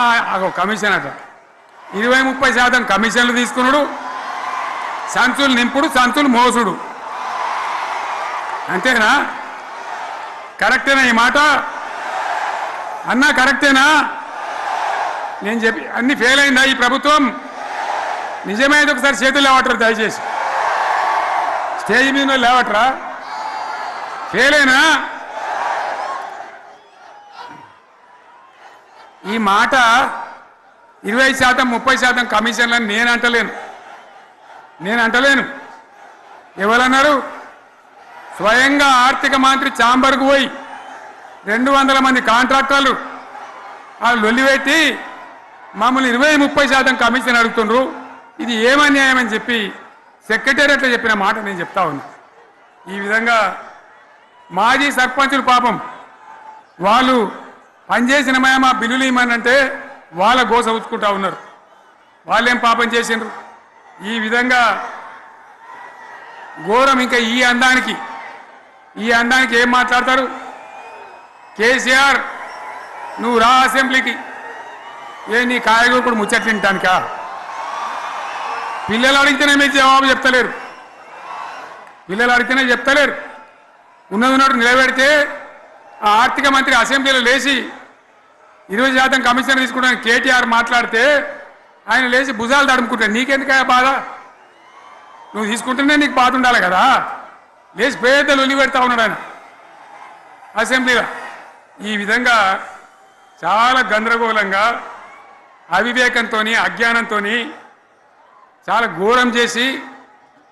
అగో కమిషన్ అట ఇరవై ముప్పై శాతం కమిషన్లు తీసుకున్నాడు సంచులు నింపుడు సంచులు మోసుడు. అంతేనా? కరెక్టేనా ఈ మాట? అన్నా కరెక్టేనా? నేను చెప్పి అన్ని ఫెయిల్ అయిందా ఈ ప్రభుత్వం? నిజమైంది ఒకసారి చేతులు లేవటరు దయచేసి. స్టేజ్ మీద ఉన్న లేవట్రా? అయినా ఈ మాట ఇరవై శాతం ముప్పై శాతం కమిషన్లని నేను అంటలేను. నేను అంటలేను. ఎవరన్నారు? స్వయంగా ఆర్థిక మంత్రి చాంబర్కు పోయి రెండు వందల మంది కాంట్రాక్టర్లు వాళ్ళు లొల్లిపెట్టి మమ్మల్ని ఇరవై ముప్పై శాతం కమిషన్ అడుగుతుండ్రు. ఇది ఏమన్యాయం అని చెప్పి సెక్రటేరియట్లో చెప్పిన మాట నేను చెప్తా ఉన్నా. ఈ విధంగా మాజీ సర్పంచులు పాపం వాళ్ళు పనిచేసిన మా బిల్లులు ఇవ్వమనంటే వాళ్ళ గోస ఉచ్చుకుంటా ఉన్నారు. వాళ్ళేం పాపం చేసిండ్రు? ఈ విధంగా ఘోరం ఇంకా ఈ అందానికి. ఈ అందానికి ఏం మాట్లాడతారు? కేసీఆర్ నువ్వు రా అసెంబ్లీకి. ఏ నీ కాయగూరుకుడు ముచ్చట్లు తింటానికా? పిల్లలు అడిగితేనే మీరు జవాబు చెప్తలేరు. పిల్లలు అడిగితేనే చెప్తలేరు. ఉన్నది ఉన్నట్టు నిలబెడితే ఆ ఆర్థిక మంత్రి అసెంబ్లీలో లేచి ఇరవై శాతం కమిషన్ తీసుకోవడానికి కేటీఆర్ మాట్లాడితే ఆయన లేచి భుజాలు తడుముకుంటాడు నీకెందుకయ్యా బాధ? నువ్వు తీసుకుంటేనే నీకు బాధ ఉండాలి కదా? లేచి పేదలు ఉల్లి పెడతా ఉన్నాడు ఆయన. అసెంబ్లీలో. ఈ విధంగా చాలా గందరగోళంగా అవివేకంతో అజ్ఞానంతో చాలా ఘోరం చేసి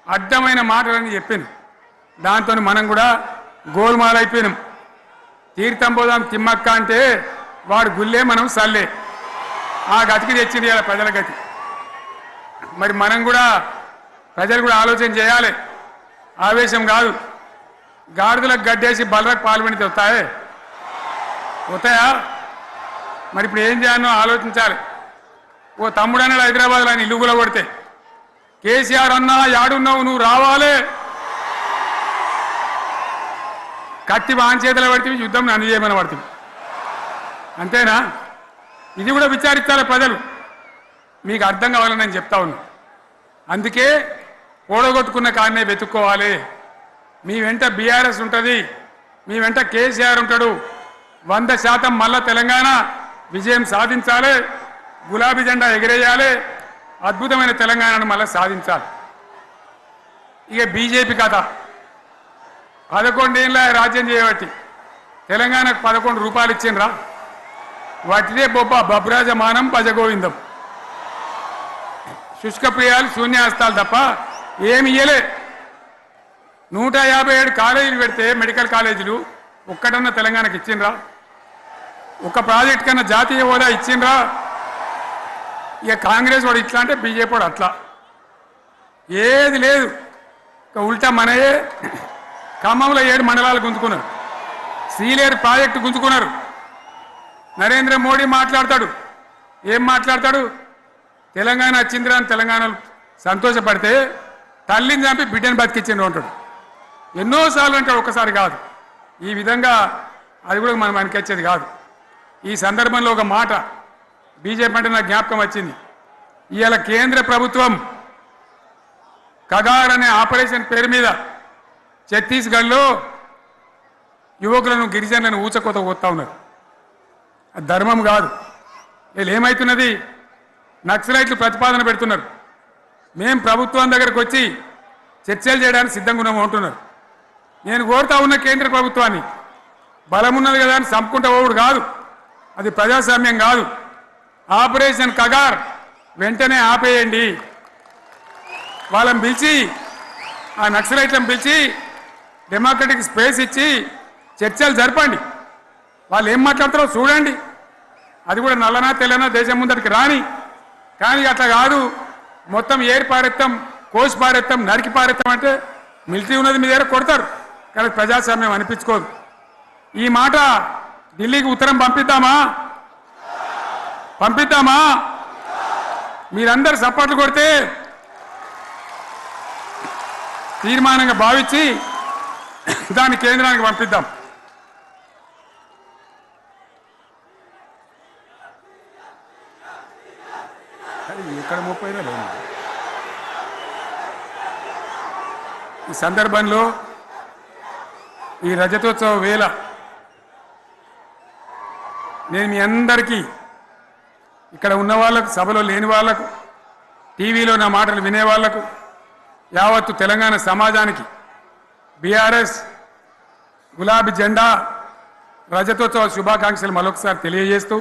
అడ్డమైన మాటలని చెప్పాను. దాంతో మనం కూడా గోల్మాలైపోయినాం తీర్థం పోదాం తిమ్మక్క అంటే వాడు గుల్లే మనం సల్లే. ఆ గతికి తెచ్చింది ఇలా ప్రజల గతి. మరి మనం కూడా ప్రజలు కూడా ఆలోచన చేయాలి. ఆవేశం కాదు. గాడిదలకు గడ్డేసి బలరకు పాల్పడితే వస్తాయే? వస్తాయా? మరి ఇప్పుడు ఏం చేయాలో ఆలోచించాలి. ఓ తమ్ముడు అన్నాడు హైదరాబాద్లో ఆయన ఇల్లు కూడా కొడితే. కేసీఆర్ అన్నా యాడున్నావు నువ్వు రావాలి. కత్తి బాన్ చేతిలో పడితే యుద్ధం నన్ను చేయమని పడుతుంది. అంతేనా? ఇది కూడా విచారించాలి ప్రజలు? మీకు అర్థం కావాలని నేను చెప్తా ఉన్నా. అందుకే ఓడగొట్టుకున్న కాడనే వెతుక్కోవాలి. మీ వెంట బీఆర్ఎస్ ఉంటుంది. మీ వెంట కేసీఆర్ ఉంటాడు. వంద శాతం మళ్ళా తెలంగాణ విజయం సాధించాలి. గులాబీ జెండా ఎగిరేయాలి. అద్భుతమైన తెలంగాణను మళ్ళీ సాధించాలి. ఇక బీజేపీ కథ. పదకొండేళ్ళ రాజ్యం చేయబట్టి తెలంగాణకు పదకొండు రూపాయలు ఇచ్చిండ్రా? వాటిదే బొబ్బ బబురాజమానం భజగోవిందం. శుష్క ప్రియాలు శూన్యాస్తాలు తప్ప ఏమి ఇయ్యలే. నూట యాభై ఏడు కాలేజీలు పెడితే మెడికల్ కాలేజీలు ఒక్కటన్నా తెలంగాణకి ఇచ్చిండ్రా? ఒక ప్రాజెక్ట్ కన్నా జాతీయ హోదా ఇచ్చిండ్రా? ఇక కాంగ్రెస్ వాడు ఇట్లా అంటే బీజేపీ వాడు అట్లా. ఏది లేదు. ఇక ఉల్టా మనయే. ఖమ్మంలో ఏడు మండలాలు గుంజుకున్నారు. సీలేరు ప్రాజెక్టు గుంజుకున్నారు. నరేంద్ర మోడీ మాట్లాడతాడు. ఏం మాట్లాడతాడు? తెలంగాణ వచ్చిందిరా అని తెలంగాణలో సంతోషపడితే తల్లిని చంపి బిడ్డను బతికిచ్చిండు అంటాడు. ఎన్నోసార్లు అంటాడు ఒకసారి కాదు. ఈ విధంగా అది కూడా మనం అనికొచ్చేది కాదు. ఈ సందర్భంలో ఒక మాట బీజేపీ అంటే నాకు జ్ఞాపకం వచ్చింది. ఇవాళ కేంద్ర ప్రభుత్వం కగార్ అనే ఆపరేషన్ పేరు మీద ఛత్తీస్గఢ్లో యువకులను గిరిజనులను ఊచకోత పోతా ఉన్నారు. అది ధర్మం కాదు. వీళ్ళు ఏమవుతున్నది నక్సలైట్లు ప్రతిపాదన పెడుతున్నారు. మేం ప్రభుత్వం దగ్గరకు వచ్చి చర్చలు చేయడానికి సిద్ధంగా ఉన్నాము అంటున్నారు. నేను కోరుతా ఉన్న కేంద్ర ప్రభుత్వాన్ని బలం ఉన్నది కదా అని చంపుకుంటా పోవుడు కాదు. అది ప్రజాస్వామ్యం కాదు. ఆపరేషన్ కగార్ వెంటనే ఆపేయండి. వాళ్ళని పిలిచి ఆ నక్సలైట్లను పిలిచి డెమోక్రటిక్ స్పేస్ ఇచ్చి చర్చలు జరపండి. వాళ్ళు ఏం మాట్లాడతారో చూడండి. అది కూడా నల్లనా తెల్లనా దేశం ముందరికి రాని. కానీ అట్లా కాదు. మొత్తం ఏరి పారెత్తాం కోసి పారెత్తాం నరికి పారెత్తాం అంటే మిలిటరీ ఉన్నది మీ దగ్గర కొడతారు. కానీ ప్రజాస్వామ్యం అనిపించుకోదు. ఈ మాట ఢిల్లీకి ఉత్తరం పంపిద్దామా? పంపిద్దామా? మీరందరు సపోర్ట్లు కొడితే తీర్మానంగా భావించి దాన్ని కేంద్రానికి పంపిద్దాం ఇక్కడ ముప్పై లేదు ఈ సందర్భంలో ఈ రజతోత్సవ వేళ నేను మీ అందరికీ ఇక్కడ ఉన్న వాళ్ళకు సభలో లేని వాళ్ళకు టీవీలో నా మాటలు వినే వాళ్ళకు యావత్తు తెలంగాణ సమాజానికి బీఆర్ఎస్ గులాబీ జెండా రజతోత్సవ శుభాకాంక్షలు మరొకసారి తెలియజేస్తూ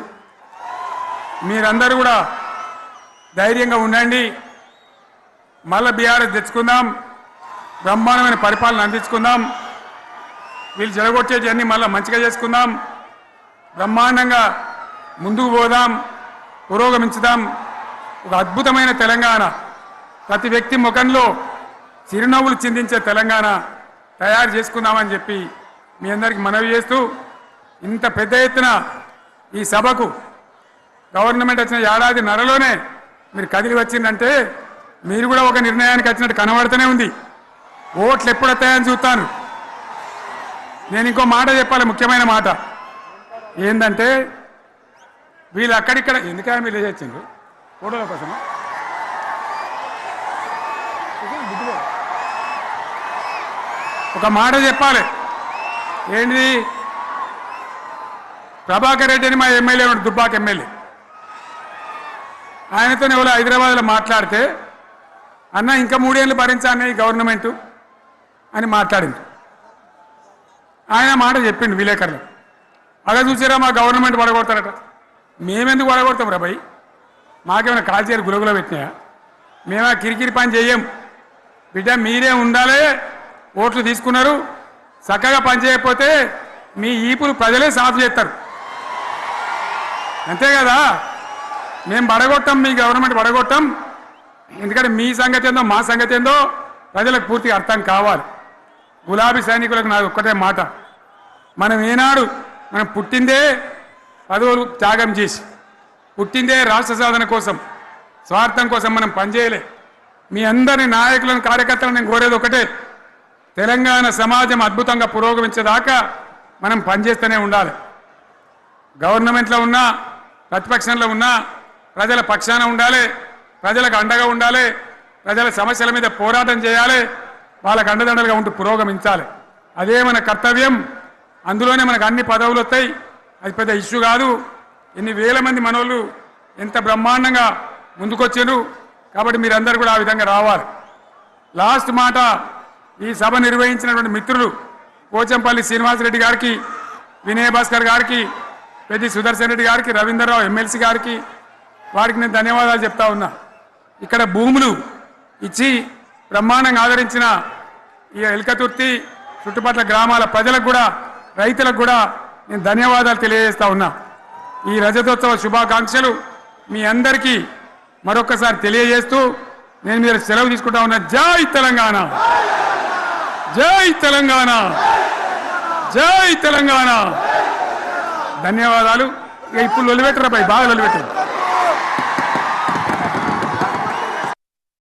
మీరందరూ కూడా ధైర్యంగా ఉండండి. మళ్ళీ బీఆర్ఎస్ తెచ్చుకుందాం. బ్రహ్మాండమైన పరిపాలన అందించుకుందాం. వీళ్ళు జరగొట్టేవన్నీ మళ్ళీ మంచిగా చేసుకుందాం. బ్రహ్మాండంగా ముందుకు పోదాం పురోగమించుదాం. ఒక అద్భుతమైన తెలంగాణ. ప్రతి వ్యక్తి ముఖంలో చిరునవ్వులు చిందించే తెలంగాణ తయారు చేసుకుందామని చెప్పి మీ అందరికీ మనవి చేస్తూ ఇంత పెద్ద ఎత్తున ఈ సభకు గవర్నమెంట్ వచ్చిన ఏడాది నరలోనే మీరు కదిలి వచ్చిందంటే మీరు కూడా ఒక నిర్ణయానికి వచ్చినట్టు కనబడుతూనే ఉంది. ఓట్లు ఎప్పుడొస్తాయని చూస్తాను. నేను ఇంకో మాట చెప్పాలి ముఖ్యమైన మాట. ఏంటంటే వీళ్ళు అక్కడిక్కడ ఎందుకని మీరు వచ్చిండ్రు ఫోటోల కోసమా? ఒక మాట చెప్పాలి. ఏంటి ప్రభాకర్ రెడ్డి అని మా ఎమ్మెల్యే ఉన్నాడు దుబ్బాక ఎమ్మెల్యే. ఆయనతో ఎవరో హైదరాబాద్లో మాట్లాడితే అన్న ఇంకా మూడేళ్ళు భరించానే ఈ అని మాట్లాడింది. ఆయన మాట చెప్పిండు విలేకరులు. అలా చూసారా మా గవర్నమెంట్ పడగొడతారట మేమెందుకు పడగొడతాం రా భయ్? మాకేమైనా కాల్చేరు గులగుల పెట్టినాయా? మేమా కిరికిరి పని చేయం బిడ్డ మీరే ఉండాలి ఓట్లు తీసుకున్నారు. చక్కగా పని చేయకపోతే మీ ఈపులు ప్రజలే సాఫ్ చేస్తారు. అంతే కదా? మేము పడగొట్టాం మీ గవర్నమెంట్ పడగొట్టాం ఎందుకంటే మీ సంగతి ఏందో మా సంగతి ఏందో ప్రజలకు పూర్తిగా అర్థం కావాలి. గులాబీ సైనికులకు నాది ఒక్కటే మాట. మనం ఏనాడు మనం పుట్టిందే పదవులు త్యాగం చేసి పుట్టిందే రాష్ట్ర సాధన కోసం స్వార్థం కోసం మనం పనిచేయలే. మీ అందరి నాయకులను కార్యకర్తలను నేను కోరేది ఒకటే తెలంగాణ సమాజం అద్భుతంగా పురోగమించేదాకా మనం పనిచేస్తూనే ఉండాలి. గవర్నమెంట్లో ఉన్నా ప్రతిపక్షంలో ఉన్నా ప్రజల పక్షాన ఉండాలి ప్రజలకు అండగా ఉండాలి ప్రజల సమస్యల మీద పోరాటం చేయాలి వాళ్ళకు అండదండలుగా ఉంటూ పురోగమించాలి. అదే మన కర్తవ్యం. అందులోనే మనకు అన్ని పదవులు వస్తాయి. అది పెద్ద ఇష్యూ కాదు. ఎన్ని వేల మంది మనోళ్ళు ఎంత బ్రహ్మాండంగా ముందుకొచ్చారు. కాబట్టి మీరందరూ కూడా ఆ విధంగా రావాలి. లాస్ట్ మాట ఈ సభ నిర్వహించినటువంటి మిత్రులు పోచంపల్లి శ్రీనివాసరెడ్డి గారికి వినయ్ భాస్కర్ గారికి పెద్ది సుదర్శన్ రెడ్డి గారికి రవీంద్రరావు ఎమ్మెల్సీ గారికి వారికి నేను ధన్యవాదాలు చెప్తా ఉన్నా. ఇక్కడ భూములు ఇచ్చి బ్రహ్మాండంగా ఆదరించిన ఈ ఎల్కతుర్తి చుట్టుపక్కల గ్రామాల ప్రజలకు కూడా రైతులకు కూడా నేను ధన్యవాదాలు తెలియజేస్తా ఉన్నా. ఈ రజతోత్సవ శుభాకాంక్షలు మీ అందరికీ మరొకసారి తెలియజేస్తూ నేను మీరు సెలవు తీసుకుంటా ఉన్నా. జై తెలంగాణ! జై తెలంగాణ! జై తెలంగాణ! ధన్యవాదాలు. ఇక ఇప్పుడు లొలిపెట్టరా బాయ్? బాగా లొలిపెట్టారు